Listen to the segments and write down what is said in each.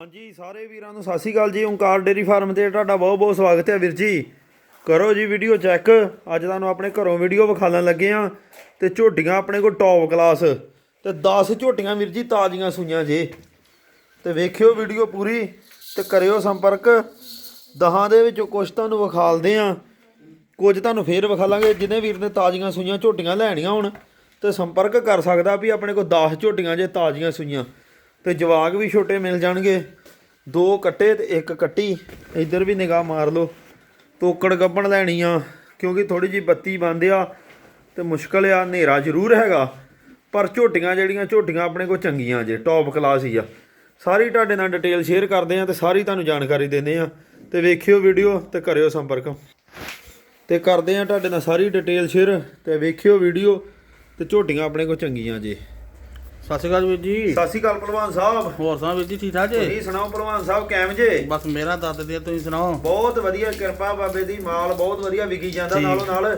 ਹਾਂਜੀ, ਸਾਰੇ ਵੀਰਾਂ ਨੂੰ ਸਤਿ ਸ਼੍ਰੀ ਅਕਾਲ ਜੀ। ਓਂਕਾਰ ਡੇਰੀ ਫਾਰਮ ਤੇ ਤੁਹਾਡਾ ਬਹੁਤ ਬਹੁਤ ਸਵਾਗਤ ਹੈ ਵੀਰ ਜੀ। ਕਰੋ ਜੀ ਵੀਡੀਓ ਚੈੱਕ। ਅੱਜ ਤੁਹਾਨੂੰ ਆਪਣੇ ਘਰੋਂ ਵੀਡੀਓ ਵਿਖਾਲਣ ਲੱਗੇ ਆ ਤੇ ਝੋਟੀਆਂ ਆਪਣੇ ਕੋਲ ਟੌਪ ਕਲਾਸ ਤੇ 10 ਝੋਟੀਆਂ ਵੀਰ ਜੀ ਤਾਜ਼ੀਆਂ ਸੂਈਆਂ ਜੇ। ਤੇ ਵੇਖਿਓ ਵੀਡੀਓ ਪੂਰੀ ਤੇ ਕਰਿਓ ਸੰਪਰਕ। ਦਹਾਂ ਦੇ ਵਿੱਚੋਂ ਕੁਝ ਤੁਹਾਨੂੰ ਵਿਖਾਲਦੇ ਆ ਕੁਝ ਤੁਹਾਨੂੰ ਫੇਰ ਵਿਖਾਲਾਂਗੇ। ਜਿਹਨੇ ਵੀਰ ਨੇ ਤਾਜ਼ੀਆਂ ਸੂਈਆਂ ਝੋਟੀਆਂ ਲੈਣੀਆਂ ਹੁਣ ਤੇ ਸੰਪਰਕ ਕਰ ਸਕਦਾ ਵੀ ਆਪਣੇ ਕੋਲ 10 ਝੋਟੀਆਂ ਜੇ ਤਾਜ਼ੀਆਂ ਸੂਈਆਂ। ਤੇ ਜਵਾਗ ਵੀ ਛੋਟੇ ਮਿਲ ਜਾਣਗੇ। ਦੋ ਕੱਟੇ ਤੇ ਇੱਕ ਕੱਟੀ। ਇੱਧਰ ਵੀ ਨਿਗਾਹ ਮਾਰ ਲਓ। ਤੋਕੜ ਗੱਬਣ ਲੈਣੀ ਆ ਕਿਉਂਕਿ ਥੋੜੀ ਜੀ ਬੱਤੀ ਬੰਦ ਆ ਤੇ ਮੁਸ਼ਕਲ ਆ, ਹਨੇਰਾ ਜ਼ਰੂਰ ਹੈਗਾ। ਪਰ ਝੋਟੀਆਂ ਜਿਹੜੀਆਂ, ਝੋਟੀਆਂ ਆਪਣੇ ਕੋਲ ਚੰਗੀਆਂ ਜੇ ਟੌਪ ਕਲਾਸ ਹੀ ਆ। ਸਾਰੀ ਤੁਹਾਡੇ ਨਾਲ ਡਿਟੇਲ ਸ਼ੇਅਰ ਕਰਦੇ ਆ ਤੇ ਸਾਰੀ ਤੁਹਾਨੂੰ ਜਾਣਕਾਰੀ ਦਿੰਦੇ ਆ ਤੇ ਵੇਖਿਓ ਵੀਡੀਓ ਤੇ ਕਰਿਓ ਸੰਪਰਕ। ਤੇ ਕਰਦੇ ਆ ਤੁਹਾਡੇ ਨਾਲ ਸਾਰੀ ਡਿਟੇਲ ਸ਼ੇਅਰ ਤੇ ਵੇਖਿਓ ਵੀਡੀਓ ਤੇ ਝੋਟੀਆਂ ਆਪਣੇ ਕੋਲ ਚੰਗੀਆਂ ਜੇ। ਸਤਿ ਸ਼੍ਰੀ ਅਕਾਲ ਵੀਰ ਜੀ। ਸਤਿ ਸ਼੍ਰੀ ਅਕਾਲ ਪਹਿਲਵਾਨ ਸਾਹਿਬ। ਹੋਰ ਸੁਣਾ ਵੀਰ ਜੀ ਠੀਕ ਠਾਕ ਜੀ? ਤੁਸੀਂ ਸੁਣਾਓ ਪਹਿਲਵਾਨ ਸਾਹਿਬ ਕਿਵੇਂ ਜੇ? ਬਸ ਮੇਰਾ ਦੱਸ ਦਿਆ ਤੁਸੀਂ ਸੁਣਾਓ? ਬਹੁਤ ਵਧੀਆ ਕਿਰਪਾ ਬਾਬੇ ਦੀ ਮਾਲ ਬਹੁਤ ਵਧੀਆ ਵਿਕੀ ਜਾਂਦਾ। ਨਾਲੋਂ ਨਾਲ।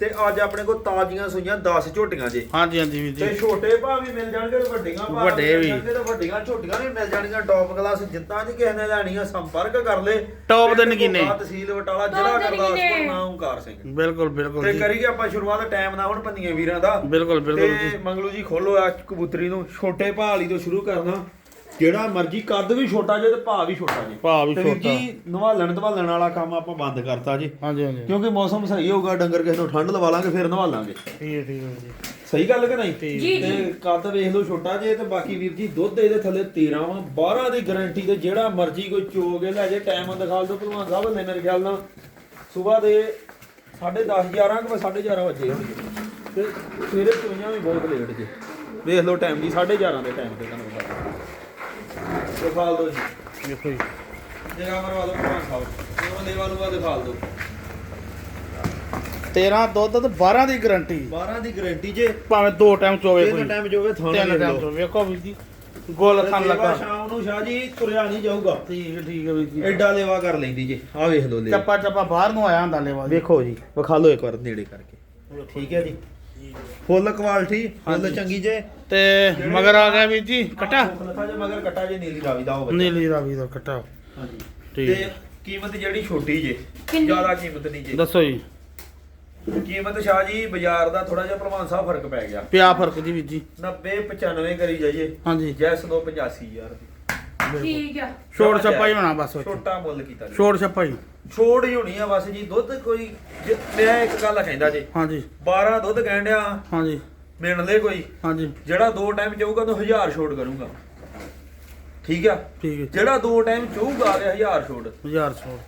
ਤੇ ਅੱਜ ਆਪਣੇ ਕੋਲ ਤਾਜ਼ੀਆਂ ਸੂਈਆਂ 10 ਝੋਟੀਆਂ ਜੇ। ਹਾਂਜੀ ਹਾਂਜੀ ਵੀਰ ਤੇ ਜੀ। ਛੋਟੇ ਭਾਅ ਵੀ ਮਿਲ ਜਾਣਗੇ ਤੇ ਵੱਡੀਆਂ ਭਾਅ ਵੱਡੇ ਵੀ। ਤੇ ਵੱਡੀਆਂ ਝੋਟੀਆਂ ਵੀ ਮਿਲ ਜਾਣਗੀਆਂ। ਟੌਪ ਕਲਾਸ ਜਿੱਦਾਂ ਦੀ ਕਿਸੇ ਨੇ ਲੈਣੀਆਂ ਸੰਪਰਕ ਕਰ ਲੈ। ਟੌਪ ਦੇ ਨਗੀਨੇ। ਤਹਿਸੀਲ ਬਟਾਲਾ ਜ਼ਿਲ੍ਹਾ ਗੁਰਦਾਸਪੁਰ ਨਾਮ ਓਂਕਾਰ ਸਿੰਘ। ਬਿਲਕੁਲ ਬਿਲਕੁਲ ਤੇ ਜੀ। ਕਰੀਏ ਆਪਾਂ ਸ਼ੁਰੂਆਤ ਟਾਈਮ ਨਾਲ ਹੁਣ ਪੰਨੀਆਂ ਵੀਰਾਂ ਦਾ। ਬਿਲਕੁਲ ਬਿਲਕੁਲ ਤੇ ਜੀ। ਮੰਗਲੂ ਜੀ ਖੋਲੋ ਆ ਕਬੂਤਰੀ ਨੂੰ ਛੋਟੇ ਭਾਅ ਵਾਲੀ ਤੋਂ ਸ਼ੁਰੂ ਕਰਨਾ। ਜਿਹੜਾ ਮਰਜ਼ੀ ਕੱਦ ਵੀ ਛੋਟਾ ਜੇ ਤੇ ਭਾਅ ਵੀ ਛੋਟਾ ਜੇ। ਭਾਅ ਵੀ ਤੇ ਵੀਰ ਛੋਟਾ। ਜੀ ਨਵਾਲਣ ਧਵਾਲਣ ਵਾਲਾ ਕੰਮ ਆਪਾਂ ਬੰਦ ਕਰਤਾ ਜੀ। ਹਾਂਜੀ ਹਾਂਜੀ। ਕਿਉਂਕਿ ਮੌਸਮ ਸਹੀ ਹੋਊਗਾ ਡੰਗਰ ਕਿਸੇ ਨੂੰ ਠੰਡ ਲਵਾ ਲਾਂਗੇ ਫਿਰ ਨਵਾਲਾਂਗੇ। ਠੀਕ ਹੈ ਠੀਕ ਹੈ ਜੀ। ਸਹੀ ਗੱਲ ਕਿ ਨਹੀਂ? ਜੀ, ਤੇ ਕੱਦ ਵੇਖ ਲਓ ਛੋਟਾ ਜੇ ਤੇ ਬਾਕੀ ਵੀਰ ਜੀ ਦੁੱਧ ਇਹਦੇ ਥੱਲੇ 13 ਵਾ 12 ਦੀ ਗਾਰੰਟੀ ਤੇ ਜਿਹੜਾ ਮਰਜ਼ੀ ਕੋਈ ਚੋਗੇ ਲੈ ਜੇ ਟਾਈਮ ਦਿਖਾਲ ਦੋ ਭਲਵਾਨ ਸਾਹਿਬ ਨੇ ਮੇਰੇ ਖਿਆਲ ਨਾਲ। ਸਵੇਰ ਦੇ 10:30 11 ਕਿ 11:30 ਵਜੇ ਹੋਣਗੇ। ਤੇ ਸਵੇਰੇ ਚੋਈਆਂ ਵੀ ਬਹੁਤ ਲੇਟ ਜੇ। ਵੇਖ ਲਓ ਟਾਈਮ ਦੀ 11:30 ਦੇ ਟਾਈਮ ਤੇ ਤੁਹਾਨੂੰ ਬਤਾ ਦਿਖਾਲ ਦੋ ਜੀ। ਵੇਖੋ ਜੀ। ਜਗਾ ਮਰਵਾ ਦੋ ਭਲਵਾਨ ਸਾਹਿਬ। ਉਹ ਲੇਵਾ ਲੂਆ ਦਿਖਾਲ ਦੋ 13 ਦੁੱਧ ਤੇ 12 ਦੀ ਗਾਰੰਟੀ 12 ਦੀ ਗਾਰੰਟੀ ਜੇ ਭਾਵੇਂ ਦੋ ਟਾਈਮ ਚੋਵੇ ਤਿੰਨ ਕੋਈ। ਟਾਈਮ ਤਿੰਨ ਟਾਈਮ ਚੋਵੇ ਵੇਖੋ ਵੀਰ ਜੀ ਗੋਲ ਲੇਵਾ ਲੱਗਾ। ਸ਼ਾਮ ਨੂੰ ਸ਼ਾਹ ਜੀ ਤੁਰਿਆ ਨਹੀਂ ਜਾਊਗਾ। ਠੀਕ ਠੀਕ ਹੈ ਵੀਰ ਜੀ। ਐਡਾ ਲੇਵਾ ਕਰ ਲੈਂਦੀ ਜੇ। ਆ ਵੇਖ ਲਓ ਲੇਵਾ। ਚੱਪਾ ਚੱਪਾ ਬਾਹਰ ਨੂੰ ਆਇਆ ਹੁੰਦਾ ਲੈਵਾ ਜੀ। ਵੇਖੋ ਜੀ ਵਿਖਾ ਲਓ ਇੱਕ ਵਾਰ ਨੇੜੇ ਕਰਕੇ। ਠੀਕ ਹੈ ਜੀ। Full quality full. ਚੰਗੀ ਜੇ। ਤੇ ਮਗਰ ਆ ਗਿਆ ਵੀਰ ਜੀ ਕਟਾ? ਲੱਖਾ ਜੇ ਮਗਰ ਕਟਾ ਜੇ ਨੀਲੀ ਰਾਵੀ ਦਾ ਉਹ ਬੱਚਾ। ਨੀਲੀ ਰਾਵੀ ਦਾ ਕਟਾ। ਹਾਂਜੀ। ਠੀਕ। ਤੇ। ਕੀਮਤ ਜਿਹੜੀ ਛੋਟੀ ਜੇ? ਜ਼ਿਆਦਾ ਕੀਮਤ ਨਹੀਂ ਜੇ। ਦੱਸੋ ਜੀ। ਕੀਮਤ ਸ਼ਾਹ ਜੀ ਬਾਜ਼ਾਰ ਦਾ ਥੋੜਾ ਜਿਹਾ ਪ੍ਰਮਾਨ ਸਾਹਿਬ ਫ਼ਰਕ ਪੈ ਗਿਆ। ਪਿਆ ਫ਼ਰਕ ਜੀ ਵੀਰ ਜੀ। 90 95 ਕਰੀ ਜਾਈਏ। ਹਾਂਜੀ। ਜੈਸ ਦੋ 85 ਯਾਰ ਠੀਕ ਆ। ਛੋੜ ਛੱਪਾ ਹੀ ਹੋਣਾ ਬਸ ਵਿੱਚ। ਛੋਟਾ ਮੁੱਲ ਕੀਤਾ ਜੀ। ਛੋੜ ਛੱਪਾ ਹੀ ਛੋੜ ਹੀ ਹੋਣੀ ਆ ਬਸ ਜੀ ਦੁੱਧ ਕੋਈ ਜੇ- ਮੈਂ ਇੱਕ ਗੱਲ ਕਹਿੰਦਾ ਜੀ। ਹਾਂਜੀ। 12 ਦੁੱਧ ਕਹਿਣ ਡਿਆ। ਹਾਂਜੀ। ਮਿਣ ਲੈ ਕੋਈ। ਹਾਂਜੀ। ਜਿਹੜਾ ਦੋ ਟਾਈਮ ਚਾਹੂਗਾ ਤਾਂ 1000 ਛੋੜ ਕਰੂੰਗਾ। ਠੀਕ ਆ? ਠੀਕ ਹੈ। ਜਿਹੜਾ ਦੋ ਟਾਈਮ ਚਾਹੂਗਾ ਤੇ 1000 ਛੋੜ। 1000 ਛੋੜ।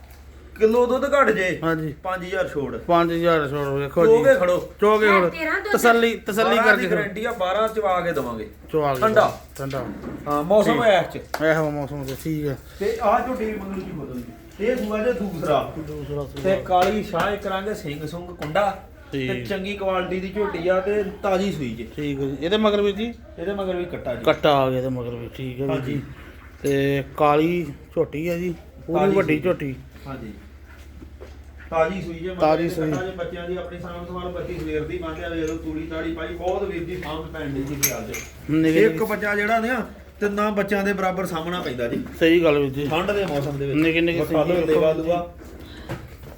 ਕਿਲੋ ਦੁੱਧ ਘਟ ਜੇ। ਹਾਂਜੀ। 5000 ਛੋੜ। 5000 ਛੋੜ ਵੇਖੋ ਚੋਗੇ ਜੀ ਖੜੋ। ਚੋਗੇ ਹੁਣ ਤੇਰਾਂ ਦੁੱਧ- ਤਸੱਲੀ ਤਸੱਲੀ 12 ਕਰਕੇ ਦੀ ਖੜੋ। ਗਾਰੰਟੀ ਆ 12 ਚਵਾ ਕੇ ਦਵਾਂਗੇ। ਚਵਾ ਕੇ ਠੰਡਾ। ਠੰਡਾ। ਹਾਂ ਮੌਸਮ ਐ ਚ। ਇਹੋ ਮੌਸਮ ਤੇ ਠੀਕ ਹੈ ਤੇ ਆਹ ਝੋਟੀ ਮੰਗਲੂ ਜੀ ਬਦਲ ਜੀ ਇਹ ਸੂਆ ਜੇ ਦੂਸਰਾ। ਦੂਸਰਾ ਤੇ ਕਾਲੀ ਸ਼ਾਹ ਕਰਾਂਗੇ ਸਿੰਘ ਸੁੰਗ ਕੁੰਡਾ। ਤੇ। ਚੰਗੀ ਕੁਆਲਿਟੀ ਦੀ ਝੋਟੀ ਆ ਤੇ ਤਾਜੀ ਸੂਈ ਜੇ। ਠੀਕ ਹੈ ਜੀ। ਇਹਦੇ ਮਗਰ ਵੀ ਜੀ? ਇਹਦੇ ਮਗਰ ਵੀ ਕੱਟਾ ਜੀ। ਕੱਟਾ ਆ ਗਿਆ ਇਹਦੇ ਮਗਰ ਵੀ ਠੀਕ ਹੈ। ਜੀ। ਤੇ ਕਾਲੀ ਝੋਟੀ ਹੈ ਜੀ। ਪੂਰੀ ਵੱਡੀ। ਝੋਟੀ। ਹਾਂਜੀ। ਤਾਜੀ ਸੂਈ ਜੇ ਤਾਜ਼ੀ ਸੂਈ। ਜੇ ਬੱਚਿਆਂ ਦੀ ਆਪਣੀ ਸਾਂਭ ਸੰਭਾਲ ਬੱਚੀ ਸਵੇਰ ਦੀ ਮੰਗਿਆ ਵੇਖ ਲਓ ਤੂੜੀ ਤਾੜੀ ਪਾਈ ਬਹੁਤ ਵੀਰ ਦੀ ਸਾਂਭ ਪੈਣ ਦੀ ਜੀ ਦੇ ਨਿੱਕੇ ਇੱਕ ਬੱਚਾ ਜਿਹੜਾ ਨਾ ਤਿੰਨਾਂ ਬੱਚਿਆਂ ਦੇ ਬਰਾਬਰ ਸਾਹਮਣਾ ਪੈਂਦਾ ਜੀ। ਸਹੀ ਗੱਲ ਵੀਰ ਜੀ। ਠੰਡ ਦੇ ਮੌਸਮ ਦੇ ਵਿੱਚ। ਨਿੱਕੇ ਨਿੱਕੇ ਲਓ ਸਿੰਘ ਲੇਵਾ ਲੂਆ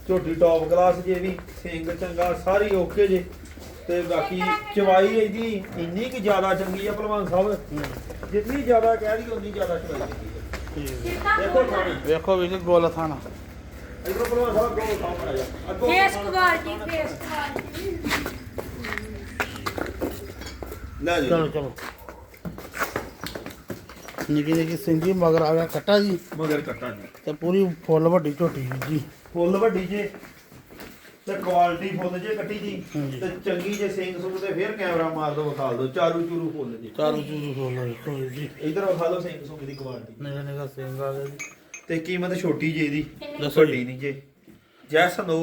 ਝੋਟੀ ਟੌਪ ਕਲਾਸ ਜੇ ਵੀ ਸਿੰਘ ਚੰਗਾ ਸਾਰੀ ਓਕੇ ਜੇ। ਤੇ ਬਾਕੀ ਚਵਾਈ ਇਹਦੀ ਇੰਨੀ ਕਿ ਜ਼ਿਆਦਾ ਚੰਗੀ ਆ ਭਲਵਾਨ ਸਾਹਿਬ। ਜਿੰਨੀ ਜ਼ਿਆਦਾ ਕਹਿ ਰਹੀ ਉਨੀ ਜ਼ਿਆਦਾ ਚਵਾਈ ਚੰਗੀ ਆ। ਦੇਖੋ ਖਾਣੀ ਵੇਖੋ ਵੀਰ ਜੀ ਗੋਲ ਥਾਣਾ। ਇਧਰੋਂ ਭਲਵਾਨ ਸਾਹਿਬ ਗੋਲ ਸਾਹਮਣੇ ਆ ਜਾ। ਅੱਗੋਂ ਫੇਸ ਕੁਆਲਿਟੀ ਫੇਸ ਕੁਆਲਿਟੀ ਲੈ ਚਲੋ ਜੀ ਚਲੋ। ਨਿੱਕੀ ਨਿੱਕੀ ਸਿੰਗੀ ਮਗਰ ਆ ਗਿਆ ਕੱਟਾ ਜੀ। ਮਗਰ ਕੱਟਾ ਜੀ। ਤੇ ਪੂਰੀ ਫੁੱਲ ਵੱਡੀ ਝੋਟੀ ਜੀ ਫੁੱਲ ਵੱਡੀ ਜੇ ਤੇ ਕੁਆਲਿਟੀ ਫੁੱਲ ਜੇ ਕੱਟੀ ਜੀ। ਹਾਂਜੀ। ਤੇ ਚੰਗੀ ਜੇ ਸਿੰਘ ਸੁੰਗ ਤੇ ਫੇਰ ਕੈਮਰਾ ਮਾਰ ਦੋ ਵਿਖਾਲ ਦੋ। ਚਾਰੂ ਚੂਰੂ ਫੁੱਲ ਜੇ। ਚਾਰੂ ਚੂਰੂ ਫੁੱਲ ਵੇਖੋ ਜੀ। ਇਧਰ ਵਿਖਾ ਲਓ ਸਿੰਘ ਸੁੰਗ ਦੀ ਕੁਆਲਿਟੀ ਨਿੱਕਾ ਨਿੱਕਾ ਸਿੰਘ ਆ ਗਿਆ ਜੀ। ਤੇ ਕੀਮਤ ਛੋਟੀ ਜੇ ਦੀ ਦੱਸੋ ਵੱਡੀ ਜੀ। ਨਹੀਂ ਜੇ। ਜੈਸ ਨੋ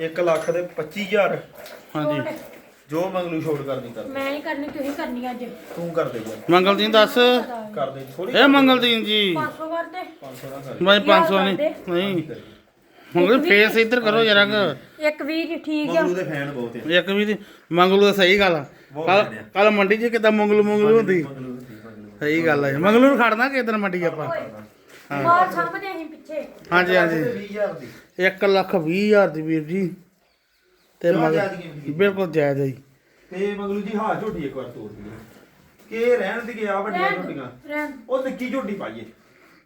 1 ਲੱਖ ਦੇ 25000 ਹਾਂਜੀ। ਜੋ ਮੰਗਲੂ ਛੋੜ ਕਰਨੀ ਕਰ। ਮੈਂ ਹੀ ਕਰਨੀ ਤੁਸੀਂ ਕਰਨੀ ਅੱਜ। ਤੂੰ ਕਰ ਦੇ ਯਾਰ। ਮੰਗਲ ਜੀ ਦੱਸ। ਕਰ ਦੇ। ਥੋੜੀ ਇਹ ਮੰਗਲ ਜੀ ਜੀ। 500 ਕਰਦੇ 500 ਦਾ। ਕਰ। ਮੈਂ 500 ਨਹੀਂ ਨਹੀਂ। ਮੰਗਲ ਫੇਸ ਇੱਧਰ ਕਰੋ ਜਰਾ ਕੁ ਇੱਕ ਜੀ ਠੀਕ ਆ। ਮੰਗਲੂ ਦੇ ਫੈਨ ਬਹੁਤ ਆ। ਇੱਕ ਵੀ ਮੰਗਲੂ ਦਾ ਸਹੀ ਗੱਲ ਕੱਲ। ਕੱਲ ਮੰਡੀ 'ਚ ਕਿਦਾਂ ਮੰਗਲੂ ਮੰਗਲੂ ਹੁੰਦੀ? ਮੰਗਲੂ। ਸਹੀ ਗੱਲ ਹੈ ਮੰਗਲੂ ਨੂੰ ਖੜਨਾ ਕਿਸ ਦਿਨ ਮੰਡੀ ਆਪਾਂ? ਮਾਰ ਸਾਹਮਣੇ ਅਸੀਂ ਪਿੱਛੇ। ਹਾਂਜੀ ਹਾਂਜੀ। 20000 ਦੀ 1 ਲੱਖ 20 ਹਜ਼ਾਰ ਦੀ ਵੀਰ ਜੀ। ਤੇ ਕੀਤੀ। ਬਿਲਕੁਲ ਜਾਇਜ਼ ਹੈ ਜੀ। ਤੇ ਮਗਲੂ ਜੀ ਹਾਂ ਝੋਟੀ ਇੱਕ ਵਾਰ ਤੋੜ ਕਿ ਰਹਿਣ ਦੀ ਗਿਆ ਵੱਡੀਆਂ ਝੋਟੀਆਂ? ਰਹਿਣ ਉਹ ਨਿੱਕੀ ਝੋਟੀ ਪਾਈਏ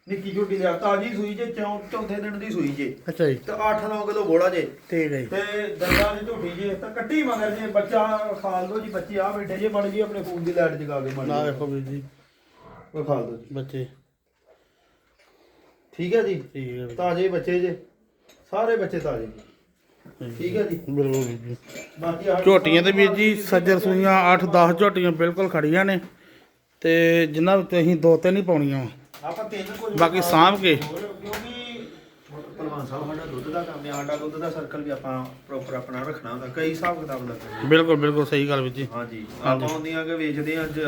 ਨਿੱਕੀ ਝੋਟੀ ਦੇ ਤਾਜੀ ਸੂਈ ਜੇ ਚੌਂ- ਚੌਥੇ ਦਿਨ ਦੀ ਸੂਈ ਜੇ। ਅੱਛਾ ਜੀ। ਤੇ 8-9 ਕਿਲੋ ਬੋੜਾ ਜੇ। ਠੀਕ ਹੈ ਜੀ। ਤੇ ਦੰਦਾਂ ਦੀ ਝੋਟੀ ਜੇ ਤਾਂ ਕੱਟੀ ਮਗਰ ਜੇ ਬੱਚਾ ਖਾਲ ਦੋ ਜੀ ਬੱਚੇ ਆ ਬੈਠੇ ਜੇ ਮੜ ਜੀ ਆਪਣੇ ਫੋਨ ਦੀ ਲਾਈਟ ਜਗਾ ਕੇ ਮੜ ਨਾ ਵੇਖੋ ਵੀਰ ਜੀ। ਉਹ ਖਾਲ ਦੋ ਜੀ। ਬੱਚੇ। ਠੀਕ ਹੈ ਜੀ? ਠੀਕ ਹੈ ਵੀਰ ਤਾਜ਼ੇ ਬੱਚੇ ਜੇ। ਸਾਰੇ ਬੱਚੇ ਤਾਜ਼ੇ। ਜੀ ਠੀਕ ਹੈ ਜੀ? ਬਿਲਕੁਲ ਵੀਰ ਜੀ। ਬਾਕੀ ਆਹ ਝੋਟੀਆਂ ਤੇ ਵੀਰ ਜੀ ਸੱਜਰ ਸੂਈਆਂ 8-10 ਝੋਟੀਆਂ ਬਿਲਕੁਲ ਖੜੀਆਂ ਨੇ। ਤੇ ਜਿਨ੍ਹਾਂ ਵਿੱਚ ਅਸੀਂ ਦੋ ਤਿੰਨ ਹੀ ਪਾਉਣੀਆਂ ਵਾ। ਆਪਾਂ ਤਿੰਨ ਕੁਝ ਬਾਕੀ ਸਾਂਭ ਕੇ। ਕਿਉਂਕਿ ਪਹਿਲਵਾਨ ਸਾਹਿਬ ਸਾਡਾ ਦੁੱਧ ਦਾ ਕੰਮ ਹੈ ਸਾਡਾ ਦੁੱਧ ਦਾ ਸਰਕਲ ਵੀ ਆਪਾਂ ਪ੍ਰੋਪਰ ਆਪਣਾ ਰੱਖਣਾ ਹੁੰਦਾ ਕਈ ਹਿਸਾਬ ਕਿਤਾਬ ਲੱਗਦੇ ਬਿਲਕੁਲ ਬਿਲਕੁਲ ਸਹੀ ਗੱਲ ਵੀਰ ਜੀ। ਹਾਂਜੀ ਆਪਾਂ ਹੁੰਦੀਆਂ ਕਿ ਵੇਚਦੇ ਆ ਅੱਜ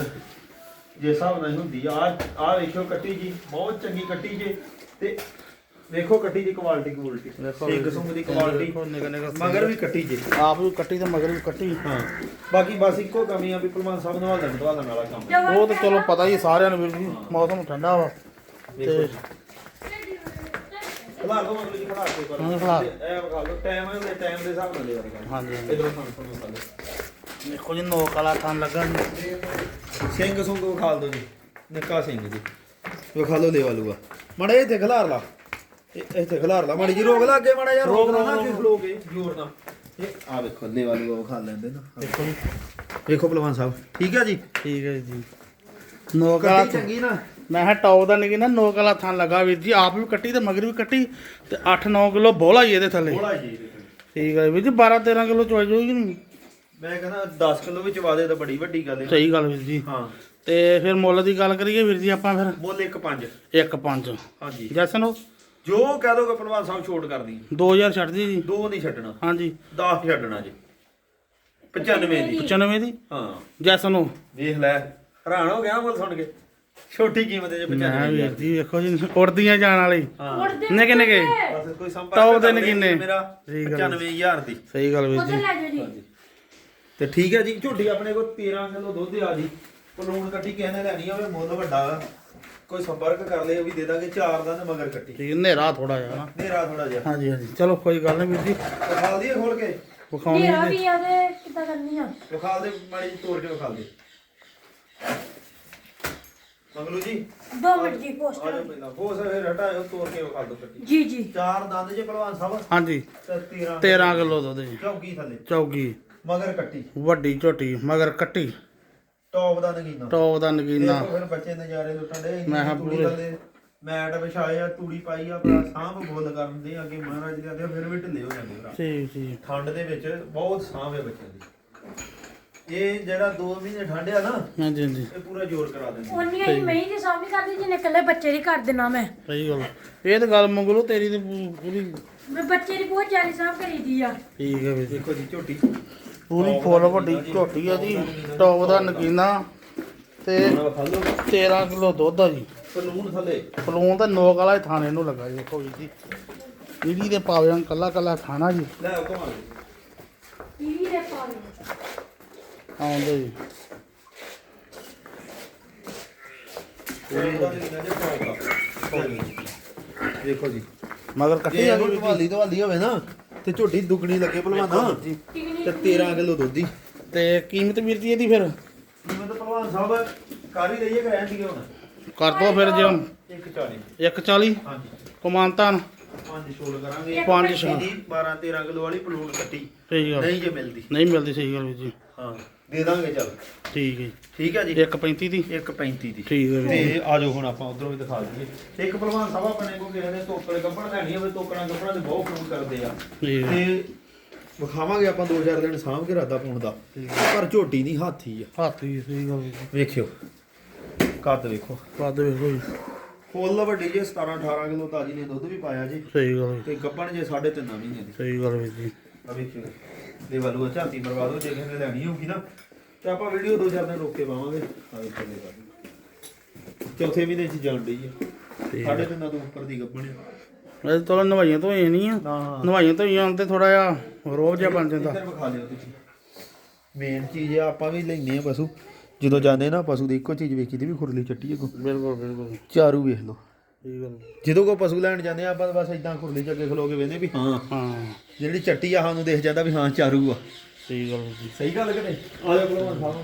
ਜੇ ਹਿਸਾਬ ਨਾਲ ਹੁੰਦੀ ਆ ਆਹ- ਆਹ ਵੇਖੋ ਕੱਟੀ ਜੀ ਬਹੁਤ ਚੰਗੀ ਕੱਟੀ ਜੇ। ਤੇ ਵੇਖੋ ਕੱਟੀ ਦੀ ਕੁਆਲਿਟੀ ਕੁਆਲਿਟੀ ਸਿੰਘ ਸੁੰਗ ਦੀ ਕੁਆਲਿਟੀ ਮਗਰ ਵੀ ਕੱਟੀ ਜੇ। ਆਪ ਵੀ ਕੱਟੀ ਤੇ ਮਗਰ ਵੀ ਕੱਟੀ। ਹਾਂ। ਬਾਕੀ ਬਸ ਇੱਕੋ ਕਮੀ ਆ ਵੀ ਪਹਿਲਵਾਨ ਸਾਹਿਬ ਨੂੰ ਹਲਣ ਦਵਾਲਣ ਵਾਲਾ ਕੰਮ। ਉਹ ਤਾਂ ਚਲੋ ਪਤਾ ਹੀ ਸਾਰਿਆਂ ਨੂੰ ਵੀਰ ਜੀ ਮੌਸਮ ਠੰਡਾ ਵਾ। ਵੇਖੋ ਖਲਾ ਦੋ ਮਗਲੀ ਖਲਾ ਕੇ ਪਰ। ਇਹ ਵਿਖਾ ਲਓ ਟਾਈਮ ਹੈ ਟਾਈਮ ਦੇ ਹਿਸਾਬ ਨਾਲ ਦੇ ਹਾਂਜੀ ਇਧਰੋਂ ਸਾਨੂੰ ਦੇਖੋ ਜੀ ਨੋਕ ਵਾਲਾ ਥਾਂ ਲੱਗਾ ਸਿੰਘ ਸੁੰਗ ਵਿਖਾ ਦਿਓ ਜੀ ਨਿੱਕਾ ਸਿੰਘ ਜੀ। ਵਿਖਾ ਲਓ ਲੈ ਵਾਲੂਗਾ ਮੜਾ ਇੱਥੇ ਖਲਾਰ ਲਾ। ਇਹ- ਇੱਥੇ ਖਲਾਰ ਲਾ। ਮੜੀ ਜੀ ਰੋਕ ਲਾ ਅੱਗੇ ਮੜਾ ਯਾਰ ਰੋਕ ਲਾ। ਨਾ ਕਿ ਖਲੋਗੇ ਜ਼ੋਰ ਨਾਲ ਇਹ ਆ ਵੇਖੋ ਲੈ ਵਾਲੂਗਾ ਵਿਖਾ ਲੈਂਦੇ ਨਾ। ਦੇਖੋ ਜੀ। ਵੇਖੋ ਪਹਿਲਵਾਨ ਸਾਹਿਬ। ਠੀਕ ਹੈ ਜੀ? ਠੀਕ ਹੈ ਜੀ। ਨੋਕ ਵਾਲਾ ਕੱਟੀ ਚੰਗੀ ਨਾ। ਮੈਂ ਕਿਹਾ ਟੌਪ ਦਾ ਨਹੀਂ ਨਾ ਨੋਕ ਵਾਲਾ ਥਾਂ ਲੱਗਾ ਵੀਰ ਜੀ। ਆਪ ਵੀ ਕੱਟੀ ਤੇ ਮਗਰ ਵੀ ਕੱਟੀ ਤੇ 8-9 ਕਿਲੋ ਬੋਲਾ ਹੀ ਇਹਦੇ ਥੱਲੇ। ਥੋੜਾ ਜੀ ਠੀਕ ਹੈ ਵੀਰ ਜੀ 12-13 ਕਿਲੋ ਚੋਈ ਜਾਊਗੀ ਨਹੀਂ? ਮੈਂ ਕਹਿੰਦਾ 10 ਕਿਲੋ ਵਿੱਚ ਵਾਦੇ ਤਾਂ ਬੜੀ ਵੱਡੀ ਗੱਲ ਹੈ। ਸਹੀ ਗੱਲ ਵੀਰ ਜੀ। ਹਾਂ। ਤੇ ਫਿਰ ਮੁੱਲ ਦੀ ਗੱਲ ਕਰੀਏ ਵੀਰ ਜੀ ਆਪਾਂ ਫਿਰ? ਮੁੱਲ 1.5 1.5 ਹਾਂਜੀ। ਜੈਸਨ ਉਹ? ਜੋ ਕਹਿ ਦੋਗੇ ਪਹਿਲਵਾਨ ਸਾਹਿਬ ਛੋਟ ਕਰਦੀ। 2000 ਛੱਡ ਦੀ ਜੀ। ਦੋ ਨਹੀਂ ਛੱਡਣਾ। ਹਾਂਜੀ। 10 ਛੱਡਣਾ ਜੀ। 95 ਦੀ। 95 ਦੀ? ਹਾਂ। ਜੈਸਨ ਉਹ? ਵੇਖ ਲੈ ਹੈਰਾਨ ਹੋ ਗਿਆ ਮੁੱਲ ਸੁਣ ਕੇ। ਛੋਟੀ ਕੀਮਤ ਮੈਂ 95 ਵੀਰ ਜੀ ਵੇਖੋ ਜੀ ਉੜਦੀਆਂ ਜਾਣ ਵਾਲੀ। ਹਾਂ। ਉੜਦੇ ਨਿੱਕੇ ਨਿੱਕੇ ਬਸ ਕੋਈ ਸੰਪਰਕ ਟੌਪ ਦੇ ਕਰ ਨਗੀਨੇ। ਮੇਰਾ ਸਹੀ ਗੱਲ। 95000 ਦੀ। ਸਹੀ ਗੱਲ ਵੀਰ ਜੀ। ਤੇ ਠੀਕ ਹੈ ਜੀ ਝੋਟੀ ਆਪਣੇ ਕੋਲ 13 ਕਿਲੋ ਦੁੱਧ ਆ ਜੀ। ਪਲੂਣ ਕੱਟੀ ਕਿਸੇ ਨੇ ਲੈਣੀ ਹੋਵੇ ਮੁੱਲ ਵੱਡਾ ਵਾ। ਕੋਈ ਸੰਪਰਕ ਕਰ ਲਿਓ ਵੀ ਦੇ ਦਾਂਗੇ ਚਾਰ ਦਾ ਤੇ ਮਗਰ ਕੱਟੀ। ਠੀਕ ਹਨੇਰਾ ਥੋੜਾ ਜਿਹਾ ਨਾ। ਨੇਰਾ ਥੋੜਾ ਜਿਹਾ। ਹਾਂਜੀ ਹਾਂਜੀ। ਚਲੋ ਕੋਈ ਗੱਲ ਨਹੀਂ ਵੀਰ ਜੀ। ਵਿਖਾਲ ਦਈਏ ਖੋਲ ਕੇ? ਵਿਖਾਉਣੀ ਨੇ ਵੀ ਆ ਤੇ ਕਿੱਦਾਂ ਕਰਨੀ ਆ? ਵਿਖਾਲ ਦੇ ਮਾੜੀ ਜਿਹੀ ਤੋੜ ਕੇ ਵਿਖਾਲ ਦੇ। ਮੰਗਲੂ ਜੀ? ਦੋ ਮਿੰਟ ਆ ਪੋਸਟ ਜਾਓ ਪਹਿਲਾਂ। ਹੋ ਸਕੇ ਹਟਾਇਓ ਤੋੜ ਕੇ ਵਿਖਾਲ ਦੋ ਕੱਟੀ। ਜੀ ਜੀ। ਚਾਰ ਦੰਦ ਜੇ ਪਹਿਲਵਾਨ ਸਾਹਿਬ? ਹਾਂਜੀ। ਤੇ 13 13 ਕਿਲੋ। ਦੁੱਧ ਜੀ। ਚੌਕੀ ਥੱਲੇ। ਚੌਗੀ ਮਗਰ ਕੱਟੀ। ਵੱਡੀ ਝੋਟੀ ਮਗਰ ਕੱਟੀ। ਟੌਪ ਦਾ ਨਗੀਨਾ। ਟੌਪ ਦਾ ਨਗੀਨਾ। ਦੇਖੋ ਫਿਰ ਬੱਚੇ ਨਜ਼ਾਰੇ ਲੁੱਟਣ ਦੇ ਮੈਂ ਤੂੜੀ ਪੂਰੇ। ਮੈਟ ਵਿਛਾਏ ਆ ਤੂੜੀ ਪਾਈ ਆ ਆਪਣਾ ਸਾਂਭ ਬੋਲ ਕਰਨ ਦੇ ਅੱਗੇ ਮਹਾਰਾਜ ਦੇ ਆਦੇ ਫਿਰ ਵੀ ਢਿੱਲੇ ਹੋ ਜਾਂਦੇ ਭਰਾ। ਠੀਕ ਠੀਕ। ਠੰਡ ਦੇ ਵਿੱਚ ਬਹੁਤ ਸਾਂਭ ਹੈ ਬੱਚਿਆਂ ਦੀ। ਇਹ ਜਿਹੜਾ 2 ਮਹੀਨੇ ਠੰਡ ਆ ਨਾ ਹਾਂਜੀ ਹਾਂਜੀ। ਇਹ ਪੂਰਾ ਜ਼ੋਰ ਕਰਾ ਦਿੰਦੀ ਉਹਨੀ ਅਸੀਂ ਮੈਂ ਹੀ ਸਾਹਮਣੇ ਕਰਦੀ ਜਿੰਨੇ ਇਕੱਲੇ ਬੱਚੇ ਦੀ ਕਰ ਦੇਣਾ ਮੈਂ। ਸਹੀ ਗੱਲ ਇਹ ਤਾਂ ਗੱਲ ਮੰਗਲੋ ਤੇਰੀ ਤੇ ਪੂਰੀ ਮੈਂ ਬੱਚੇ ਦੀ ਬਹੁਤ ਜ਼ਿਆਦਾ ਸਾਂਭ ਕਰੀਦੀ ਆ। ਠੀਕ ਹੈ ਜੀ ਦੇਖੋ ਜੀ ਝੋਟੀ। ਪੂਰੀ ਫੁੱਲ ਵੱਡੀ ਝੋਟੀ ਆ ਜੀ ਟੌਪ ਦਾ ਨਗੀਨਾ ਤੇ ਹੁਣ ਖਾ ਲਓ 13 ਕਿਲੋ ਦੁੱਧ ਆ ਜੀ। ਪਲੂਣ ਥੱਲੇ। ਫਲੂਨ ਤਾਂ ਨੋਕ ਵਾਲਾ ਹੀ ਥਾਣੇ ਨੂੰ ਲੱਗਾ ਜੀ ਦੇਖੋ ਜੀ ਇਹਦੀ ਦੇ ਪਾਵਿਆਂ ਕੱਲਾ ਕੱਲਾ ਖਾਣਾ ਜੀ। ਲੈ ਘੁਮਾ ਦੇ। ਆਉਂਦੇ ਜੀ। ਦੇਖੋ ਜੀ। ਮਗਰ ਕੱਟੀ ਆ ਗਈ ਧਵਾਲੀ ਧਵਾਲੀ ਹੋਵੇ ਨਾ ਤੇ ਝੋਟੀ ਦੁੱਗਣੀ ਲੱਗੇ ਭਲਵਾਨਾ ਤੇ 13 ਕਿਲੋ ਦੁੱਧ ਤੇ ਕੀਮਤ ਵੀਰ ਜੀ ਇਹਦੀ ਫਿਰ? ਜਿਵੇਂ ਤਾਂ ਭਲਵਾਨ ਸਾਹਿਬ ਕਰ ਹੀ ਦੀ ਹੁਣ। ਕਰ ਦੋ ਫਿਰ ਜੇ 140 140 ਹਾਂਜੀ। ਕਮਾਨਤਾਨ ਪੰਜ ਛੋਲ ਕਰਾਂਗੇ। ਪੰਜ ਛੋਲ। ਦੀ 12 13 ਕਿਲੋ ਵਾਲੀ ਪਲੂਣ ਕੱਟੀ। ਸਹੀ ਗੱਲ। ਨਹੀਂ ਜੇ ਮਿਲਦੀ। ਨਹੀਂ ਮਿਲਦੀ ਸਹੀ ਗੱਲ ਵੀਰ ਜੀ। ਹਾਂ। ਦੇ ਦਾਂਗੇ ਚੱਲ। ਠੀਕ ਹੈ ਜੀ। ਠੀਕ ਹੈ ਜੀ? 135 ਦੀ? 135 ਦੀ। ਠੀਕ ਹੈ ਤੇ ਆਜੋ ਹੁਣ ਆਪਾਂ ਉਧਰੋਂ ਵੀ ਦਿਖਾ ਦਈਏ। ਇੱਕ ਭਲਵਾਨ ਸਾਹਿਬ ਆਪਣੇ ਕੋਲ ਕਿਸੇ ਨੇ ਤੋਕੜੇ ਗੱਪਣ ਲੈਣੀ ਹੋਵੇ ਤੋਕੜਾਂ ਗੱਪਣਾਂ ਦੇ ਬਹੁਤ ਫੋਨ ਕਰਦੇ ਆ। ਤੇ ਵਿਖਾਵਾਂਗੇ ਆਪਾਂ 2000 ਦਿਨ ਸਾਂਭ ਕੇ ਰਾਦਾ ਪਾਉਣ ਦਾ। ਪਰ ਝੋਟੀ ਨਹੀਂ ਹਾਥੀ ਆ। ਹੱਥ ਸਹੀ ਗੱਲ ਵੇਖਿਓ। ਕੱਦ ਵੇਖੋ। ਕੱਦ ਵੇਖੋ ਜੀ। ਫੁੱਲ ਵੱਡੀ ਜੇ 17 18 ਕਿਲੋ ਤਾਜੀ ਨੇ ਦੁੱਧ ਵੀ ਪਾਇਆ ਜੀ। ਸਹੀ ਗੱਲ ਤੇ ਗੱਪਣ ਜੇ 3.5 ਮਹੀਨੇ ਦੀ। ਸਹੀ ਗੱਲ ਵੀਰ ਜੀ। ਆ ਵੇਖਿਓ। ਦੇ ਵਾਲੂ ਝਾਤੀ ਮਰਵਾ ਦੋ ਜੇ ਕਿਸੇ ਨੇ ਲੈਣੀ ਹੋਊਗੀ ਨਾ। ਤੇ ਆਪਾਂ ਵੀਡੀਓ ਦੋ ਚਾਰ ਦਿਨ ਰੋਕ ਕੇ ਪਾਵਾਂਗੇ। ਆ ਵੇਖੋ ਦੇ ਵਾਲੂ ਚੌਥੇ ਮਹੀਨੇ ਚ ਜਾਣ ਡਈ ਹੈ ਠੀਕ ਸਾਢੇ ਤਿੰਨਾਂ ਤੋਂ ਉੱਪਰ ਦੀ ਗੱਪਣ ਆ। ਇਹ ਤਾਂ ਨਵਾਈਆਂ ਤੋਂ ਹੀ ਨਹੀਂ ਆ। ਹਾਂ ਨਵਾਈਆਂ ਤੋਂ ਹੀ ਆਉਣ ਤੇ ਥੋੜਾ ਜਿਹਾ ਰੋਬ ਜਿਹਾ ਬਣ ਜਾਂਦਾ। ਇੱਧਰ ਵਿਖਾ ਲਿਓ ਤੁਸੀਂ। ਮੇਨ ਚੀਜ਼ ਆ ਆਪਾਂ ਵੀ ਲੈਨੇ ਆ ਪਸ਼ੂ। ਜਦੋਂ ਜਾਂਦੇ ਨਾ ਪਸ਼ੂ ਦੀ ਇੱਕੋ ਚੀਜ਼ ਵੇਖੀ ਦੀ ਵੀ ਖੁਰਲੀ ਚੱਟੀ ਅੱਗੋਂ। ਬਿਲਕੁਲ ਬਿਲਕੁਲ। ਚਾਰੂ ਵੇਖ ਲਓ। ਗੱਲ ਜਦੋਂ ਕੋ ਪਸ਼ੂ ਲੈਣ ਜਾਂਦੇ ਆ ਆਪਾਂ ਬਸ ਇਦਾਂ ਖੁਰਲੀ ਚ ਅੱਗੇ ਖਲੋ ਕੇ ਵੇਂਦੇ ਵੀ। ਹਾਂ ਹਾਂ। ਜਿਹੜੀ ਚੱਟੀ ਆ ਸਾਨੂੰ ਦੇਖ ਜਾਂਦਾ ਵੀ ਹਾਂ ਚਾਰੂ ਆ। ਠੀਕ ਗੱਲ ਜੀ। ਸਹੀ ਗੱਲ ਕਿ ਨਹੀਂ? ਆ ਜਾ ਕੋਲ ਖਾਓ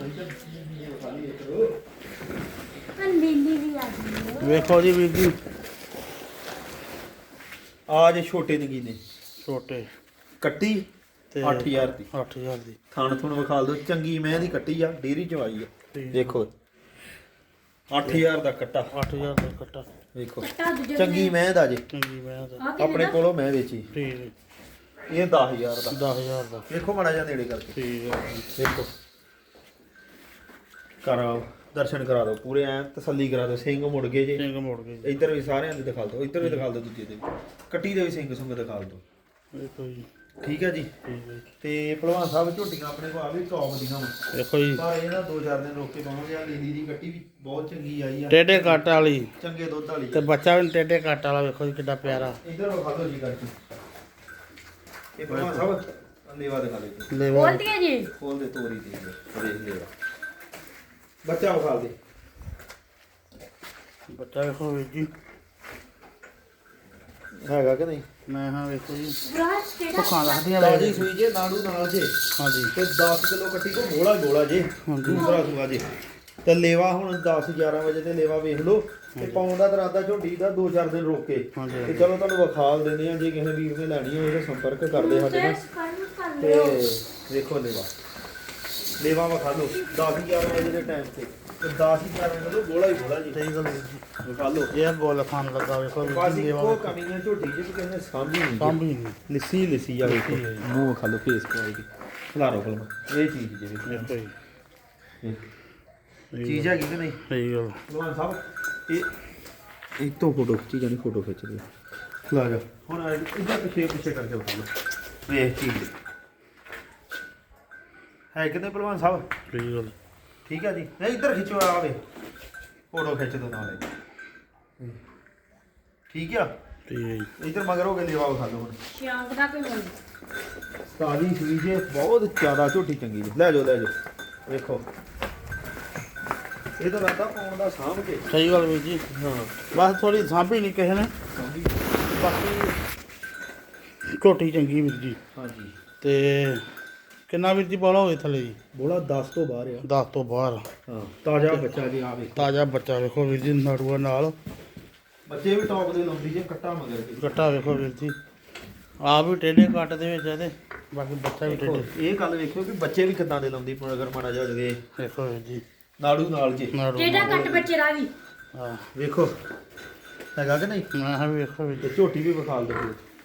ਨੀਲੀ ਵੀ ਆ ਗਈ। ਵੇਖੋ ਜੀ ਵੀਰ ਜੀ। ਆ ਜੇ ਛੋਟੇ ਨਗੀਨੇ। ਛੋਟੇ। ਕੱਟੀ ਤੇ 8000 ਦੀ। 8000 ਦੀ। ਥਣ ਥੁਣ ਵਿਖਾਲ ਦੋ ਚੰਗੀ ਮੈਂ ਦੀ ਕੱਟੀ ਆ ਡੇਰੀ ਚ ਆਈ ਆ। ਦੇਖੋ। 8000 ਦਾ ਕੱਟਾ। 8000 ਦਾ ਕੱਟਾ। ਵੇਖੋ। ਕੱਟਾ ਦੂਜੇ ਚੰਗੀ ਮੈਂ ਦਾ ਜੇ। ਚੰਗੀ ਮੈਂ ਦਾ ਆਪਣੇ ਕੋਲੋਂ ਮੈਂ ਵੇਚੀ। ਠੀਕ। ਇਹ 10000 ਦਾ। 10000 ਦਾ। ਵੇਖੋ ਮਾੜਾ ਜਿਹਾ ਨੇੜੇ ਕਰਕੇ। ਠੀਕ ਹੈ। ਦੇਖੋ ਕਰਾਓ ਦਰਸ਼ਨ ਕਰਾ ਦਿਓ ਪੂਰੇ ਐ ਤਸੱਲੀ ਕਰਾ ਦਿਓ ਸਿੰਘ ਮੁੜ ਗਏ ਜੇ। ਸਿੰਘ ਮੋੜ ਗਏ। ਇੱਧਰ ਵੀ ਸਾਰਿਆਂ ਦੇ ਦਿਖਾ ਦਿਓ ਇੱਧਰ ਵੀ ਦਿਖਾ ਦਿਓ ਦੂਜੇ ਦੇ ਵੀ। ਕੱਟੀ ਦੇ ਵੀ ਸਿੰਘ ਸੁੰਗ ਦਿਖਾ ਦਿਓ। ਵੇਖੋ ਜੀ। ਠੀਕ ਹੈ ਜੀ। ਤੇ ਭਲਵਾਨ ਸਾਹਿਬ ਝੋਟੀਆਂ ਆਪਣੇ ਕੋਲ ਆ ਵੀ ਟੌਪ ਦੀਆਂ। ਵੇਖੋ ਜੀ। ਪਰ ਇਹ ਨਾ ਦੋ ਚਾਰ ਦਿਨ ਰੋਕ ਕੇ ਪਾਵਾਂਗੇ ਆ ਨੀਲੀ ਦੀ ਕੱਟੀ ਵੀ। ਬਹੁਤ ਚੰਗੀ ਆਈ ਆ। ਟੇਡੇ ਕੱਟ ਵਾਲੀ। ਚੰਗੇ ਦੁੱਧ ਵਾਲੀ ਤੇ ਬੱਚਾ ਵੀ ਟੇਡੇ ਕੱਟ ਵਾਲਾ ਵੇਖੋ ਜੀ ਕਿੱਡਾ ਪਿਆਰਾ। ਇੱਧਰ ਵਿਖਾ ਦਿਓ ਜੀ ਕਰਕੇ। ਇਹ ਭਲਵਾਨ ਸਾਹਿਬ ਲੇਵਾ ਦਿਖਾ ਦਿਓ ਲੈ ਬੋਲਦੀ ਹੈ ਜੀ? ਖੋਲ ਦੇ ਤੋਰੀ ਦੇ ਦੇਖ ਲੇਵਾ ਬੱਚਾ ਵਿਖਾ ਦੇ। ਬੱਚਾ ਵੇਖੋ ਵੀਰ ਜੀ। ਹੈਗਾ ਕਿ ਨਹੀਂ? ਮੈਂ ਹਾਂ ਵੇਖੋ ਜੀ। ਬਰਾਸ ਕਿਹੜਾ ਭੁੱਖਾਂ ਲੱਗਦੀਆਂ ਤਾਜੀ ਵੇ ਸੂਈ ਜੇ ਨਾੜੂ ਨਾਲ ਜੇ। ਹਾਂਜੀ। ਤੇ 10 ਕਿਲੋ ਕੱਟੀ ਕੋ ਗੋਲਾ ਗੋਲਾ ਜੇ। ਦੂਸਰਾ ਸੂਆ ਜੇ। ਤੇ ਲੇਵਾ ਹੁਣ 10 11 ਵਜੇ ਤੇ ਲੇਵਾ ਵੇਖ ਲਓ ਤੇ ਪਾਉਣ ਦਾ ਤਰਾਦਾ ਝੋਟੀ ਦਾ 2-4 ਦਿਨ ਰੋਕ ਕੇ। ਤੇ ਚਲੋ ਤੁਹਾਨੂੰ ਵਿਖਾਲ ਦਿੰਦੇ ਆ ਜੇ ਕਿਸੇ ਵੀਰ ਨੇ ਲੈਣੀ ਹੋਵੇ ਤਾਂ ਸੰਪਰਕ ਕਰਦੇ ਸਾਡੇ ਨਾਲ। ਤੇ ਦੇਖੋ ਲੇਵਾ। ਲੇਵਾ ਵਿਖਾ ਲਓ 10 11 ਵਜੇ ਦੇ ਟਾਈਮ ਤੇ। ਤੇ 10 11 ਵਜੇ ਗੋਲਾ ਹੀ ਗੋਲਾ ਜੀ। ਸਹੀ ਗੱਲ ਜੀ। ਵਿਖਾ ਲਓ। ਇਹ ਗੋਲ ਖਾਨ ਲੱਗਾ ਵੇਖੋ ਜੀ ਦੇਵਾ ਇੱਕੋ ਕਮੀਆਂ ਝੋਟੀ ਚ ਵੀ ਕਿਸੇ ਨੇ ਸਾਂਭੀ ਨਹੀਂ। ਸਾਂਭੀ ਨਹੀਂ। ਲਿੱਸੀ ਲਿੱਸੀ ਆ ਵੇਖੋ। ਮੂੰਹ ਵਿਖਾ ਲਓ ਫੇਸ ਕੁਆਲਿਟੀ ਖਲਾਰੋ ਕੋਲ। ਇਹ ਚੀਜ਼ ਜੇ ਵੇਖੋ। ਵੇਖੋ ਜੀ। ਇਹ ਚੀਜ਼ ਹੈਗੀ ਕਿ ਨਹੀਂ? ਸਹੀ ਗੱਲ। ਭਗਵਾਨ ਸਾਹਿਬ ਇਹ ਇੱਕ ਤੋਂ ਫੋਟੋ ਖਿੱਚੀ ਜਾਨੀ ਫੋਟੋ ਖਿੱਚ ਲਿਓ ਲਾ ਜਾ। ਹੁਣ ਇੱਧਰ ਪਿੱਛੇ ਪਿੱਛੇ ਕਰਕੇ ਉਠਾ ਲਓ। ਵੇਖ ਚੀਜ਼ ਹੈ। ਕਿਤੇ ਭਗਵਾਨ ਸਾਹਿਬ? ਸਹੀ ਗੱਲ। ਠੀਕ ਹੈ ਜੀ। ਨਹੀਂ ਇੱਧਰ ਖਿੱਚੋ ਆ ਵੇ ਫੋਟੋ ਖਿੱਚ ਦੋ ਨਾਲੇ। ਠੀਕ ਆ? ਠੀਕ ਇੱਧਰ ਮਗਰ ਹੋ ਕੇ ਲੇਵਾ ਵਿਖਾ ਲਓ ਹੁਣ। ਸ਼ਿਆਂਕ ਦਾ ਕੋਈ ਮੁੱਲ ਤਾਜੀ ਸੂਈ ਜੇ ਬਹੁਤ ਜ਼ਿਆਦਾ ਝੋਟੀ ਚੰਗੀ ਜੀ। ਲੈ ਜਾਓ ਲੈ ਜਾਓ। ਵੇਖੋ। ਇਹ ਤਾਂ ਲੱਗਦਾ ਪਾਉਣ ਦਾ ਸਾਂਭ ਕੇ। ਸਹੀ ਗੱਲ ਵੀਰ ਜੀ ਹਾਂ। ਬਸ ਥੋੜੀ ਸਾਂਭੀ ਨਹੀਂ ਕਿਸੇ ਨੇ। ਬਾਕੀ ਝੋਟੀ ਚੰਗੀ ਵੀਰ ਜੀ। ਹਾਂਜੀ। ਤੇ ਕਿੰਨਾ ਵੀਰ ਜੀ ਬੋਲਾ ਹੋਏ ਥੱਲੇ ਜੀ? ਬੋਲਾ 10 ਤੋਂ ਬਾਹਰ ਆ। 10 ਤੋਂ ਬਾਹਰ। ਹਾਂ ਤਾਜ਼ਾ ਬੱਚਾ ਜੀ ਆ ਵੇਖੋ। ਤਾਜ਼ਾ ਬੱਚਾ ਵੇਖੋ ਵੀਰ ਜੀ ਨੜੂਆ ਨਾਲ। ਬੱਚੇ ਵੀ ਟੌਪ ਦੇ ਲਾਉਂਦੀ ਜੇ ਕੱਟਾ ਮਗਰ ਕੇ ਗੱਟਾ ਵੇਖੋ ਵੀਰ ਜੀ। ਆ ਵੀ ਟੇਡੇ ਕੱਟ ਦੇ ਵਿੱਚ ਇਹਦੇ। ਬਾਕੀ ਬੱਚਾ ਵੀ ਦੇਖੋ, ਟੇਡੇ ਇਹ ਗੱਲ ਵੇਖਿਓ ਕਿ ਬੱਚੇ ਵੀ ਕਿੱਦਾਂ ਦੇ ਲਾਉਂਦੀ ਪਰ ਅਗਰ ਮਾੜਾ ਜਾਵੇ ਵੇਖੋ ਵੀਰ ਜੀ। ਨਾੜੂ ਨਾਲ ਜੇ। ਨੜੂ ਕਿਹੜਾ ਕੱਟ ਬੱਚੇ ਦਾ ਵੀ? ਹਾਂ। ਵੇਖੋ। ਹੈਗਾ ਕਿ ਨਹੀਂ? ਮੈਂ ਹਾਂ ਵੇਖੋ ਤੇ ਝੋਟੀ ਵੀ ਵਿਖਾਲ ਦਿਓ।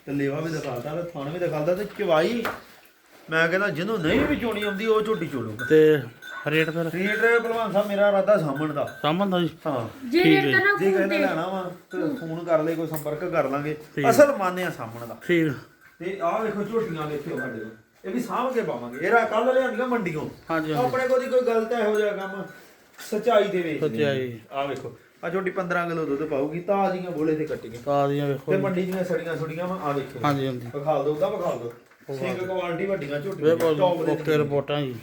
ਤੇ ਲੇਵਾ ਵੀ ਦਿਖਾਲਦਾ ਤੇ ਥਣ ਵੀ ਦਿਖਾਲਦਾ ਤੇ ਚਵਾਈ। ਮੈਂ ਕਹਿੰਦਾ ਜਿਹਨੂੰ ਨਹੀਂ ਵੀ ਚੋਣੀ ਆਉਂਦੀ ਉਹ ਝੋਟੀ ਚੋਲੂਗਾ ਤੇ ਰੇਟ ਫਿਰ? ਰੇਟ ਭਲਵਾਨ ਸਾਹਿਬ ਮੇਰਾ ਇਰਾਦਾ ਸਾਂਭਣ ਦਾ। ਸਾਂਭਣ ਦਾ ਜੀ। ਹਾਂ। ਜੇ ਰੇਟ ਹੈ। ਕਰਨਾ ਜੇ ਨੇ ਤੇ। ਲੈਣਾ ਵਾ ਤੇ ਫੋਨ ਕਰ ਲੈ ਕੋਈ ਸੰਪਰਕ ਕਰ ਲਾਂਗੇ। ਅਸਲ ਮਾਨੇ ਆ ਸਾਂਭਣ ਦਾ। ਠੀਕ। ਤੇ ਆਹ ਵੇਖੋ ਝੋਟੀਆਂ ਵੇਖਿਓ ਸਾਡੇ ਕੋਲ। ਇਹ ਵੀ ਸਾਂਭ ਕੇ ਪਾਵਾਂਗੇ। ਇਹਰਾ ਕੱਲ ਲਿਆਂਦੀਆਂ ਮੰਡੀੋਂ ਹਾਂਜੀ ਹਾਂਜੀ। ਆਪਣੇ ਕੋਲ ਦੀ ਕੋਈ ਗਲਤ ਇਹੋ ਜਿਹਾ ਕੰਮ ਸਚਾਈ ਦੇ ਵਿੱਚ ਸੱਚਾਈ। ਆ ਵੇਖੋ ਆ ਛੋਟੀ 15 ਕਿਲੋ ਦੁੱਧ ਪਾਊਗੀ ਤਾਜ਼ੀਆਂ ਬੋਲੇ ਤੇ ਕੱਟੀਆਂ। ਤਾਜ਼ੀਆਂ ਵੇਖੋ ਤੇ ਮੰਡੀ ਦੀਆਂ ਸੜੀਆਂ ਸੁੜੀਆਂ ਵਾ ਆ ਵੇਖੋ। ਹਾਂਜੀ ਹਾਂਜੀ। ਵਿਖਾਲ ਦੋ ਉਹਦਾ ਵਿਖਾਲ ਦੋ। ਸਿੰਘ ਕੁਆਲਿਟੀ ਵੱਡੀਆਂ ਝੋਟੀਆਂ ਵੇਖੋ ਟੌਪ ਦੇ ਓਕੇ ਰਿਪੋਰਟਾਂ ਜੀ।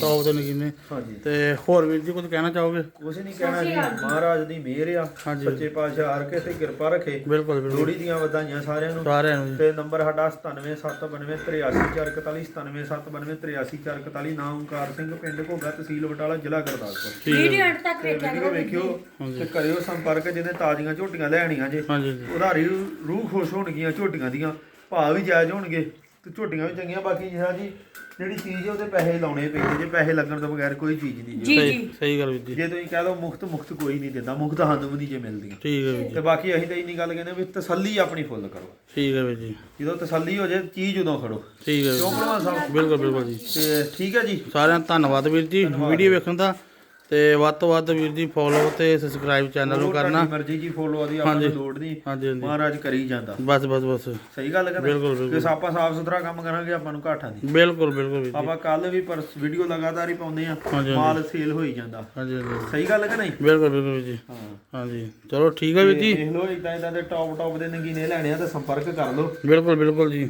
ਟੌਪ ਦੇ ਨਗੀਨੇ ਹਾਂਜੀ। ਤੇ ਹੋਰ ਵੀਰ ਜੀ ਕੁਝ ਕਹਿਣਾ ਚਾਹੋਗੇ? ਕੁਛ ਨਹੀਂ ਕਹਿਣਾ ਜੀ। ਮਹਾਰਾਜ ਦੀ ਮਿਹਰ ਆ। ਹਾਂਜੀ। ਸੱਚੇ ਪਾਤਸ਼ਾਹ ਹਰ ਕੇ ਤੇ ਕਿਰਪਾ ਰੱਖੇ। ਬਿਲਕੁਲ ਬਿਲਕੁਲ। ਲੋਹੜੀ ਦੀਆਂ ਵਧਾਈਆਂ ਸਾਰਿਆਂ ਨੂੰ। ਸਾਰਿਆਂ ਨੂੰ ਜੀ। ਤੇ ਨੰਬਰ ਸਾਡਾ 9779383441 9779383441 ਨਾਮ ਓਮਕਾਰ ਸਿੰਘ ਪਿੰਡ ਘੋਗਾ ਤਹਿਸੀਲ ਬਟਾਲਾ ਜ਼ਿਲ੍ਹਾ ਗੁਰਦਾਸਪੁਰ। ਠੀਕ ਹੈ ਤੱਕ ਵੇਖਿਆ ਕਰੋ ਵੇਖਿਓ ਤੇ ਕਰਿਓ ਸੰਪਰਕ ਜਿਹਨੇ ਤਾਜ਼ੀਆਂ ਝੋਟੀਆਂ ਲੈਣੀਆਂ ਜੇ। ਹਾਂਜੀ ਜੀ ਉਹਦਾ ਰੂ- ਰੂਹ ਖੁਸ਼ ਹੋਣਗੀਆਂ ਝੋਟੀਆਂ ਦੀਆਂ। ਭਾਅ ਵੀ ਜਾਇਜ਼ ਹੋਣਗੇ। ਤੇ ਝੋਟੀਆਂ ਵੀ ਚੰਗੀਆਂ ਬਾਕੀ ਜਿਹੜਾ ਜੀ ਜਿਹੜੀ ਚੀਜ਼ ਹੈ ਉਹਦੇ ਪੈਸੇ ਲਾਉਣੇ ਪੈਂਦੇ ਜੇ ਪੈਸੇ ਲੱਗਣ ਤੋਂ ਬਗੈਰ ਕੋਈ ਚੀਜ਼ ਨਹੀਂ ਜੀ। ਜੀ ਸਹੀ ਜੀ। ਸਹੀ ਗੱਲ ਵੀਰ ਜੀ। ਜੇ ਤੁਸੀਂ ਕਹਿ ਲਓ ਮੁਫਤ ਮੁਫਤ ਕੋਈ ਨਹੀਂ ਦਿੰਦਾ ਮੁਫਤ ਸਾਨੂੰ ਵੀ ਨਹੀਂ ਜੇ ਮਿਲਦੀਆਂ ਠੀਕ ਹੈ ਵੀਰ ਜੀ। ਤੇ ਬਾਕੀ ਅਸੀਂ ਤਾਂ ਇੰਨੀ ਗੱਲ ਕਹਿੰਦੇ ਵੀ ਤਸੱਲੀ ਆਪਣੀ ਫੁੱਲ ਕਰੋ। ਠੀਕ ਹੈ ਵੀਰ ਜੀ। ਜਦੋਂ ਤਸੱਲੀ ਹੋ ਜਾਏ ਚੀਜ਼ ਉਦੋਂ ਖੜੋ। ਠੀਕ ਹੈ ਵੀਰ ਜੀ। ਭਲਵਾਨ ਸਾਹਿਬ ਬਿਲਕੁਲ ਬਿਲਕੁਲ ਜੀ। ਤੇ ਠੀਕ ਹੈ ਜੀ। ਸਾਰਿਆਂ ਦਾ ਧੰਨਵਾਦ ਵੀਰ ਜੀ। ਵੀਡੀਓ ਵੇਖਣ ਦਾ ਤੇ ਵੱਧ ਤੋਂ ਵੱਧ ਵੀਰ ਜੀ ਫੋਲੋ ਤੇ ਸਬਸਕ੍ਰਾਈਬ ਚੈਨਲ ਨੂੰ ਕਰਨਾ। ਮਰਜ਼ੀ ਜੀ ਫੋਲੋ ਦੀ ਆਪਾਂ ਨੂੰ ਲੋੜ ਨਹੀਂ। ਹਾਂਜੀ ਹਾਂਜੀ। ਮਹਾਰਾਜ ਕਰੀ ਜਾਂਦਾ। ਬਸ ਬਸ ਬਸ। ਸਹੀ ਗੱਲ ਕਹਿੰਦੇ ਬਿਲਕੁਲ, ਬਿਲਕੁਲ। ਕਿ ਆਪਾਂ ਸਾਫ਼ ਸੁਥਰਾ ਕੰਮ ਕਰਾਂਗੇ ਆਪਾਂ ਨੂੰ ਘਾਟਾ ਨਹੀਂ। ਬਿਲਕੁਲ ਬਿਲਕੁਲ ਵੀਰ ਜੀ। ਆਪਾਂ ਕੱਲ ਵੀ ਪਰ ਵੀਡੀਓ ਲਗਾਤਾਰ ਹੀ ਪਾਉਂਦੇ ਆ ਮਾਲ ਸੇਲ ਹੋਈ ਜਾਂਦਾ। ਹਾਂਜੀ ਹਾਂਜੀ। ਸਹੀ ਗੱਲ ਕਿ ਨਹੀਂ? ਬਿਲਕੁਲ ਬਿਲਕੁਲ ਵੀਰ ਜੀ। ਹਾਂ। ਹਾਂਜੀ। ਚਲੋ ਠੀਕ ਹੈ ਵੀਰ ਜੀ। ਦੇਖ ਲਓ ਇਦਾਂ ਇਦਾਂ ਦੇ ਟੌਪ ਟੌਪ ਦੇ ਨਗੀਨੇ ਲੈਣੇ ਆ ਤਾਂ ਸੰਪਰਕ ਕਰ ਲਓ। ਬਿਲਕੁਲ ਬਿਲਕੁਲ ਜੀ।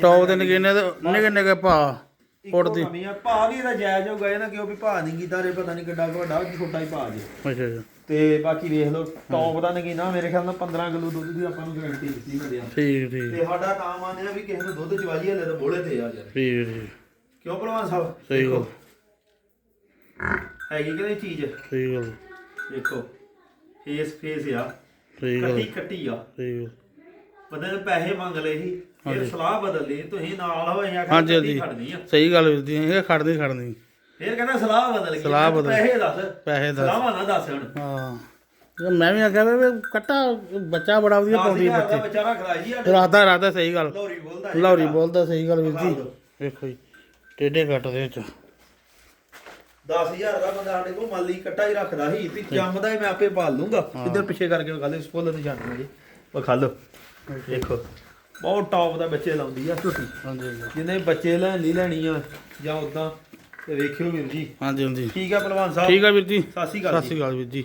ਟੌਪ ਦੇ ਨਗੀਨੇ ਤੇ ਨਿੱਕੇ ਨਿੱਕੇ ਭਾ। ਇੱਕੋ ਉੱਡਦੀ ਕਮੀ ਆ ਭਾ ਵੀ ਇਹਦਾ ਜਾਇਜ਼ ਹੋਊਗਾ ਇਹ ਨਾ ਕਿਉਂ ਵੀ ਭਾ ਨਹੀਂ ਕੀਤਾ ਰੇ ਪਤਾ ਨਹੀਂ ਕਿੱਡਾ ਕੁ ਵੱਡਾ ਛੋਟਾ ਹੀ ਭਾ ਜੀ। ਅੱਛਾ ਅੱਛਾ। ਤੇ ਬਾਕੀ ਵੇਖ ਲਓ ਟੌਪ ਦਾ ਨਗੀਨਾ ਮੇਰੇ ਖਿਆਲ ਨਾਲ 15 ਕਿਲੋ ਦੁੱਧ ਦੀ ਆਪਾਂ ਨੂੰ ਗਾਰੰਟੀ ਦਿੱਤੀ ਹੁੰਦੀ ਆ। ਠੀਕ ਠੀਕ ਤੇ ਸਾਡਾ ਕੰਮ ਆਂਦੇ ਆ ਵੀ ਕਿਸੇ ਨੂੰ ਦੁੱਧ ਚਵਾਜੀ ਹਲੇ ਤਾਂ ਬੋਲੇ ਤੇ ਆ ਯਾਰ। ਠੀਕ ਠੀਕ ਕਿਉਂ ਭਲਵਾਨ ਸਾਹਿਬ? ਸਹੀ। ਗੱਲ। ਹੈਗੀ ਕਿ ਨਹੀਂ ਚੀਜ਼? ਸਹੀ ਗੱਲ। ਦੇਖੋ ਫੇਸ ਫੇਸ ਆ। ਸਹੀ ਗੱਲ। ਕੱਟੀ ਕੱਟੀ ਆ। ਸਹੀ ਗੱਲ। ਨੇ ਪੈਸੇ ਮੰਗ ਲਏ ਸੀ। ਫਿਰ ਸਲਾਹ ਬਦਲ ਲਈ ਤੁਸੀਂ ਨਾਲ ਹੋਏ ਆ ਹਾਂਜੀ, ਕੱਟੀ ਹਾਂਜੀ। ਖੜਨੀ ਆ। ਸਹੀ ਗੱਲ ਵੀਰ ਜੀ ਇਹ ਖੜਨੀ ਖੜਨੀ। ਫਿਰ ਕਹਿੰਦਾ ਸਲਾਹ ਬਦਲ ਗਈ ਸਲਾਹ ਬਦਲ- ਪੈਸੇ ਦੱਸ। ਪੈਸੇ ਦੱਸ। ਸਲਾਹਾਂ ਨਾ ਦੱਸ ਹੁਣ। ਹਾਂ। ਤੇ ਮੈਂ ਵੀ ਆਖਿਆ ਵੀ ਕੱਟਾ ਬੱਚਾ ਬੜਾ ਵਧੀਆ ਪਾਉਂਦੀ ਬੱਚੇ। ਬੱਚਾ ਰੱਖਦਾ ਜੀ ਰਾਦਾ ਸਹੀ ਗੱਲ। ਲੋਰੀ ਬੋਲਦਾ ਲੌਰੀ ਸਹੀ ਗੱਲ ਵੀਰ ਜੀ। ਵਿਖਾ ਜੀ ਟੇਡੇ ਕੱਟ ਦੇ ਵਿੱਚ। 10000 ਦਾ ਬੰਦਾ ਸਾਡੇ ਕੋਲ ਮਾਲੀ ਕੱਟਾ ਹੀ ਰੱਖਦਾ ਸੀ ਵੀ ਜੰਮਦਾ ਹੀ ਮੈਂ ਆਪੇ ਪਾਲ ਲੂੰਗਾ। ਇੱਧਰ ਪਿੱਛੇ ਕਰਕੇ ਵਿਖਾ ਲਓ ਸਪੋਲਰ ਨਿਸ਼ਾਨਾ ਜੀ। ਵਿਖਾ ਲਓ। ਦੇਖੋ। ਬਹੁਤ ਟੌਪ ਦਾ ਬੱਚੇ ਲਾਉਂਦੀ ਆ ਝੋਟੀ ਹਾਂਜੀ ਹਾਂਜੀ। ਜਿਹਨੇ ਬੱਚੇ ਲੈਣ ਲੈਣੀ ਆ ਜਾਂ ਉਦਾਂ ਤੇ ਵੇਖਿਓ ਵੀਰ ਜੀ ਹਾਂਜੀ ਹਾਂਜੀ। ਠੀਕ ਆ ਪਹਿਲਵਾਨ ਸਾਹਿਬ। ਠੀਕ ਆ ਵੀਰ ਜੀ। ਸਤਿ ਸ਼੍ਰੀ ਅਕਾਲ ਸਤਿ ਸ਼੍ਰੀ ਅਕਾਲ ਵੀਰ ਜੀ।